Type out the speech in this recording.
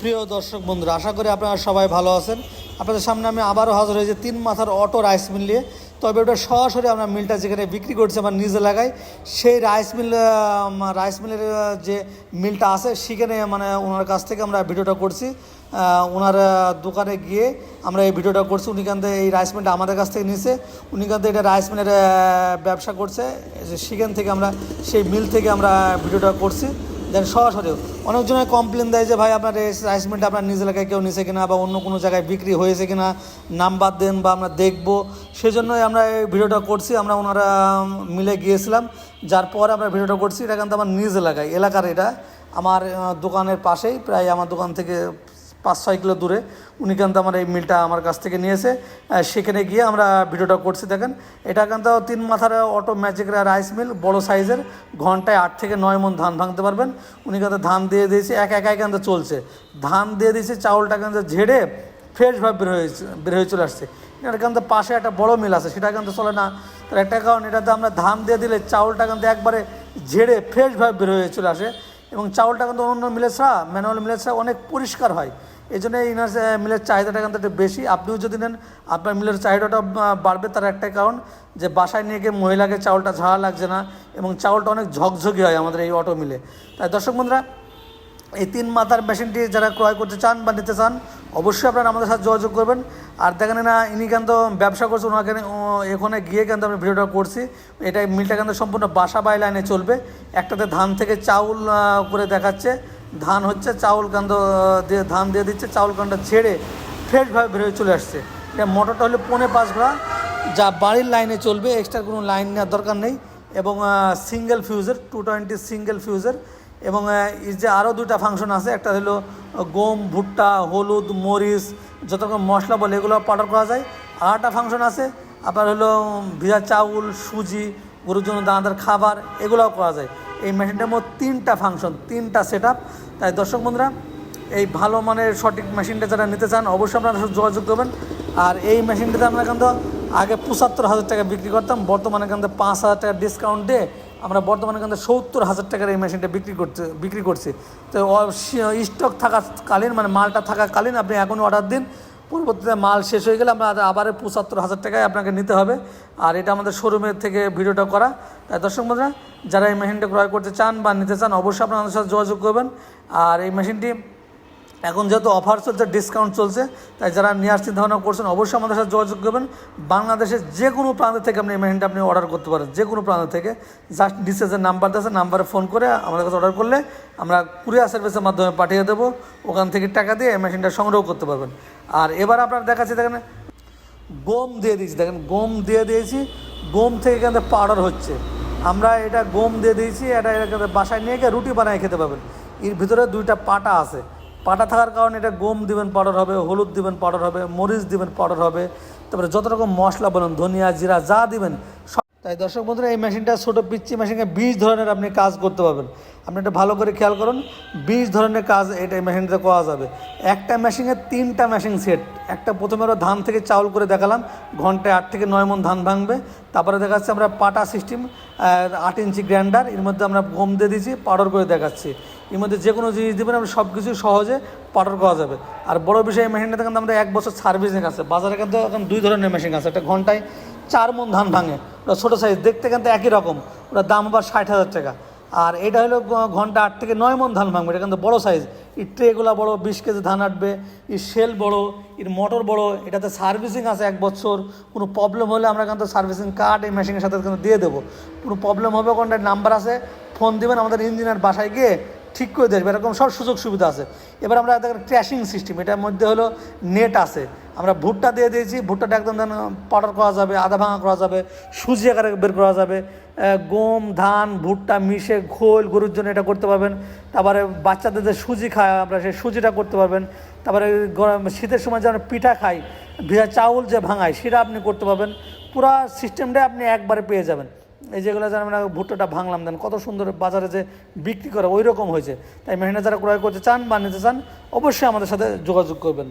প্রিয় দর্শক বন্ধুরা, আশা করি আপনারা সবাই ভালো আছেন। আপনাদের সামনে আমি আবারও হাজির হয়েছি তিন মাথার অটো রাইস মিল নিয়ে। তবে ওটা সরাসরি আমরা মিলটা যেখানে বিক্রি করছি আমার নিজ এলাকায় সেই রাইস মিল রাইস মিলের যে মিলটা আছে, সেখানে মানে ওনার কাছ থেকে আমরা ভিডিওটা করছি। ওনার দোকানে গিয়ে আমরা এই ভিডিওটা করছি। উনি কান এই রাইস মিলটা আমাদের কাছ থেকে নিয়েছে উনি কান এটা রাইস মিলের ব্যবসা করছে। সেখান থেকে আমরা সেই মিল থেকে আমরা ভিডিওটা করছি। দেন সরাসরি। অনেকজনের কমপ্লেন দেয় যে, ভাই, আপনার রাইস মিলটা আপনার নিজ এলাকায় কেউ নিছে কিনা বা অন্য কোনো জায়গায় বিক্রি হয়েছে কিনা নাম্বার দেন বা আমরা দেখব। সেজন্যই আমরা এই ভিডিওটা করছি। আমরা ওনারা মিলে গিয়েছিলাম। যার পর আমরা ভিডিওটা করছি। এটা কিন্তু আমার নিজ এলাকায়। এলাকার এটা। আমার দোকানের পাশেই। প্রায় আমার দোকান থেকে পাঁচ ছয় কিলো দূরে। উনি কিন্তু আমার এই মিলটা আমার কাছ থেকে নিয়েছে। সেখানে গিয়ে আমরা ভিডিওটা করছি, দেখেন। এটা কিন্তু তিন মাথার অটো ম্যাজিক রাইস মিল বড় সাইজের ঘন্টায় আট থেকে নয় মন ধান ভাঙতে পারবেন। উনি কিন্তু ধান দিয়ে দিয়েছে, এক একাই কিন্তু চলছে। ধান দিয়ে দিয়েছে, চাউলটা কিন্তু ঝেড়ে ফ্রেশভাবে বের হয়েছে, বের হয়ে চলে আসছে। এটা কিন্তু পাশে একটা বড় মিল আছে, সেটা কিন্তু চলে না। তার একটা কারণ, এটাতে আমরা ধান দিয়ে দিলে চাউলটা কিন্তু একবারে ঝেড়ে ফ্রেশভাবে বের হয়ে চলে আসে। এবং চাউলটা কিন্তু অন্য মিলের ছাড়া ম্যানুয়াল মিলের ছাড়া অনেক পরিষ্কার হয়। এই জন্য এই মিলের চাহিদাটা কিন্তু একটু বেশি। আপনিও যদি নেন, আপনার মিলের চাহিদাটা বাড়বে তার একটাই কারণ যে বাসায় নিয়ে গিয়ে মহিলাকে চাউলটা ঝাড়া লাগছে না এবং চাউলটা অনেক ঝকঝকি হয় আমাদের এই অটো মিলে তাই দর্শক বন্ধুরা, এই তিন মাথার মেশিনটি যারা ক্রয় করতে চান বা নিতে চান অবশ্যই আপনারা আমাদের সাথে যোগাযোগ করবেন। আর দেখেন না, ইনি কিন্তু ব্যবসা করছে, ওনাকে এখানে গিয়ে কিন্তু আমরা ভিডিওটা করছি। এটা মিলটা কিন্তু সম্পূর্ণ বাসা বাই লাইনে চলবে। একটাতে ধান থেকে চাউল করে দেখাচ্ছে। ধান হচ্ছে চাউল কান্দ দিয়ে ধান দিয়ে দিচ্ছে, চাউল কান্দটা ছেড়ে ফ্রেশভাবে বেরোয় চলে আসছে। এটা মোটরটা হলো পৌনে পাঁচ ঘোড়া। যা বাড়ির লাইনে চলবে এক্সট্রা কোনো লাইন নেওয়ার দরকার নেই। এবং সিঙ্গেল ফিউজের টু টোয়েন্টি সিঙ্গেল ফিউজের এবং এই যে আরও দুটা ফাংশন আছে, একটা হলো গম, ভুট্টা, হলুদ, মরিচ, যত রকম মশলা বলে এগুলো পাউডার করা যায়। আর ফাংশন আছে, আপনার হলো ভিজা চাউল, সুজি, গরুর জন্য দানাদার খাবার, এগুলোও করা যায়। এই মেশিনটার মধ্যে তিনটা ফাংশন তিনটা সেট তাই দর্শক বন্ধুরা, এই ভালো মানের সঠিক মেশিনটা যারা নিতে চান, অবশ্যই আপনারা যোগাযোগ করবেন। আর এই মেশিনটাতে আমরা কিন্তু আগে পঁচাত্তর হাজার টাকা বিক্রি করতাম, বর্তমানে কিন্তু পাঁচ হাজার টাকা ডিসকাউন্ট দিয়ে আমরা বর্তমানে কিন্তু সত্তর হাজার টাকার এই মেশিনটা বিক্রি করতে, বিক্রি করছি। তো স্টক থাকাকালীন মানে মালটা থাকাকালীন আপনি এখনই অর্ডার দিন, পরবর্তীতে মাল শেষ হয়ে গেলে আমরা আবার পঁচাত্তর হাজার টাকায় আপনাকে নিতে হবে। আর এটা আমাদের শোরুমের থেকে ভিডিওটা করা। তাই দর্শক বন্ধুরা, যারা এই মেশিনটা ক্রয় করতে চান বা নিতে চান, অবশ্যই আপনারা সাথে যোগাযোগ করবেন। আর এই মেশিনটি এখন যেহেতু অফার চলছে ডিসকাউন্ট চলছে, তাই যারা নেওয়ার চিন্তা ভাবনা করছেন, অবশ্যই আমাদের সাথে যোগাযোগ করবেন। বাংলাদেশের যে কোনো প্রান্ত থেকে আপনি এই মেশিনটা আপনি অর্ডার করতে পারেন। যে কোনো প্রান্ত থেকে। জাস্ট নিচে নাম্বার আছে নাম্বারে ফোন করে আমাদের কাছে অর্ডার করলে আমরা কুরিয়ার সার্ভিসের মাধ্যমে পাঠিয়ে দেবো। ওখান থেকে টাকা দিয়ে মেশিনটা সংগ্রহ করতে পারবেন। আর এবার আপনার দেখাচ্ছি, দেখেন, গম দিয়ে দিয়েছি, দেখেন, গম দিয়ে দিয়েছি। গম থেকে কিন্তু পাউডার হচ্ছে। আমরা এটা গম দিয়ে দিয়েছি, এটা এটা বাসায় নিয়ে গিয়ে রুটি বানায় খেতে পারবেন। এর ভিতরে দুইটা পাটা আছে। পাটা থাকার কারণে এটা গম দিবেন, পাউডার হবে, হলুদ দিবেন, পাউডার হবে, মরিচ দিবেন, পাউডার হবে। তারপরে যত রকম মশলা বলেন, ধনিয়া, জিরা, যা দিবেন তাই দর্শক বন্ধুরা, এই মেশিনটা ছোটো পিচ্ছি মেশিনে বিশ ধরনের আপনি কাজ করতে পারবেন। আপনি এটা ভালো করে খেয়াল করুন, বিশ ধরনের কাজ এটা এই মেশিনটাতে করা যাবে। একটা মেশিনে তিনটা মেশিন সেট। একটা প্রথমে ওরা ধান থেকে চাউল করে দেখালাম, ঘন্টায় আট থেকে নয় মন ধান ভাঙবে। তারপরে দেখাচ্ছে আমরা পাটা সিস্টেম আট ইঞ্চি গ্রাইন্ডার, এর মধ্যে আমরা গম দিয়ে দিয়েছি, পাউডার করে দেখাচ্ছি। এর মধ্যে যে কোনো জিনিস দেবেন, আমরা সব কিছু সহজে পাউডার করা যাবে। আর বড় বিষয়, এই মেশিনটাতে কিন্তু আমাদের এক বছর সার্ভিসিং আছে বাজারে কিন্তু এখন দুই ধরনের মেশিন আছে। একটা ঘন্টায় চার মন ধান ভাঙে। ওটা ছোটো সাইজ দেখতে কিন্তু একই রকম। ওটা দাম আবার ষাট হাজার টাকা। আর এটা হলো ঘণ্টা আট থেকে নয় মন ধান ভাঙবে। এটা কিন্তু বড়ো সাইজ এই ট্রেগুলো বড়ো, বিশ কেজি ধান আটবে। এর শেল বড়, এর মোটর বড়। এটাতে সার্ভিসিং আছে এক বছর। কোনো প্রবলেম হলে আমরা কিন্তু সার্ভিসিং কার্ড এই মেশিনের সাথে কিন্তু দিয়ে দেবো। কোনো প্রবলেম হবে কোনটা নাম্বার আছে। ফোন দিবেন আমাদের ইঞ্জিনিয়ার বাসায় গিয়ে। ঠিক করে দেবে এরকম সব সুযোগ সুবিধা আছে। এবার আমরা দেখেন ক্র্যাশিং সিস্টেম এটার মধ্যে হলো নেট আছে। আমরা ভুট্টা দিয়ে দিয়েছি, ভুট্টাটা একদম পাউডার করা যাবে আধা ভাঙা করা যাবে, সুজি আকারে বের করা যাবে। গম, ধান, ভুট্টা, মিশে ঘোল গরুর জন্য এটা করতে পারবেন। তারপরে বাচ্চাদের যে সুজি খায়, আমরা সেই সুজিটা করতে পারবেন। তারপরে গরম, শীতের সময় যেন পিঠা খাই, ভিজা চাউল যে ভাঙায়, সেটা আপনি করতে পারবেন। পুরা সিস্টেমটা আপনি একবারে পেয়ে যাবেন। এই যেগুলো যেন আমরা ভুট্টাটা ভাঙলাম, দেন কত সুন্দর বাজারে যে বিক্রি করে ওই রকম হয়েছে। তাই মেহনত যারা ক্রয় করতে চান বা নিতে চান, অবশ্যই আমাদের সাথে যোগাযোগ করবেন।